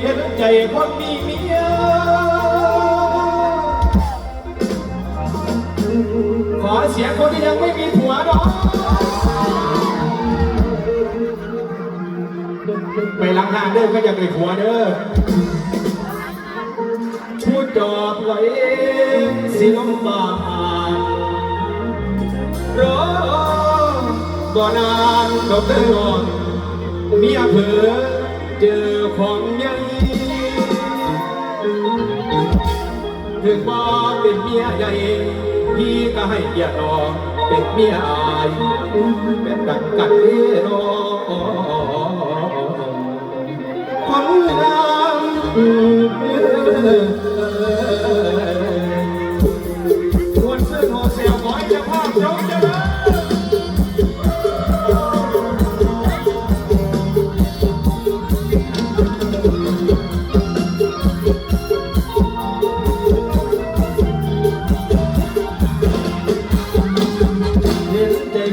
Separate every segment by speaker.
Speaker 1: เห็นใจคนมีเมียขอเสียงคนที่ยังไม่มีผัวหน่อยไปรัางหน้เด้อก็ยังมีผัวเด้อพูดจอบไว้สิลมตานรอบ่นานก็กเตอร์เมียเผลอ เจอของใหญ่ถึงบ่เป็นเมียใหญ่พี่ก็ให้เกียรติน้องเป็นเมียอายแบบกันกันเด้อน้องคนงาม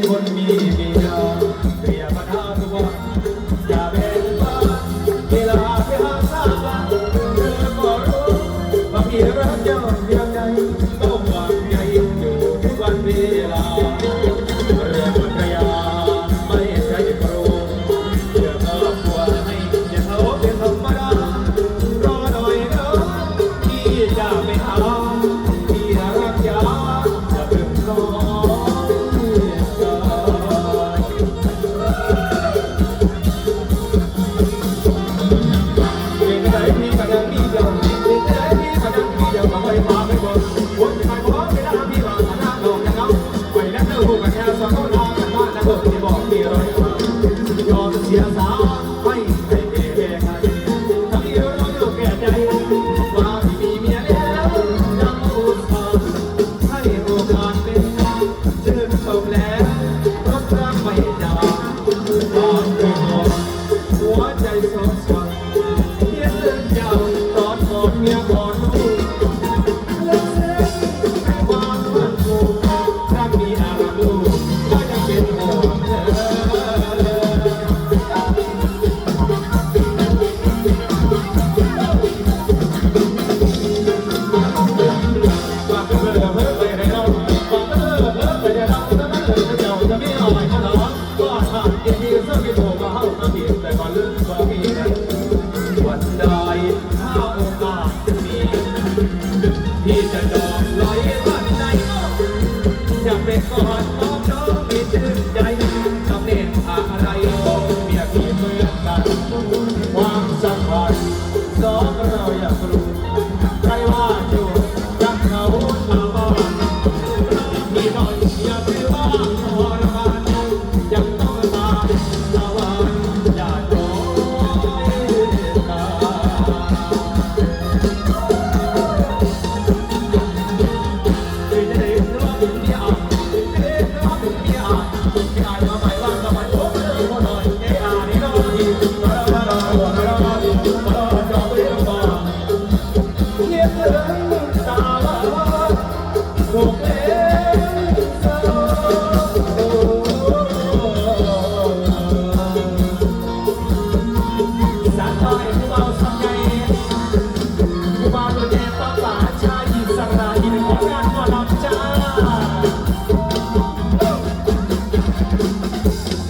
Speaker 1: คนมีเมียเรียกมาทาทุกวันอย่าเป็น เธ แต่ก่อนลืมความมีนะวันใดถ้าโอกาสจะมีที่จะดอกลอยวันไหนจะเป็นกอดมองน้องมีชื่นใจทำเน่นอะไรเมียพี่เหมือนกันความสัมพันธ์สองเราอยากรู้ใครว่าอยู่รักเขาชาวบ้านมีหน่อยอย่าถือว่า ถู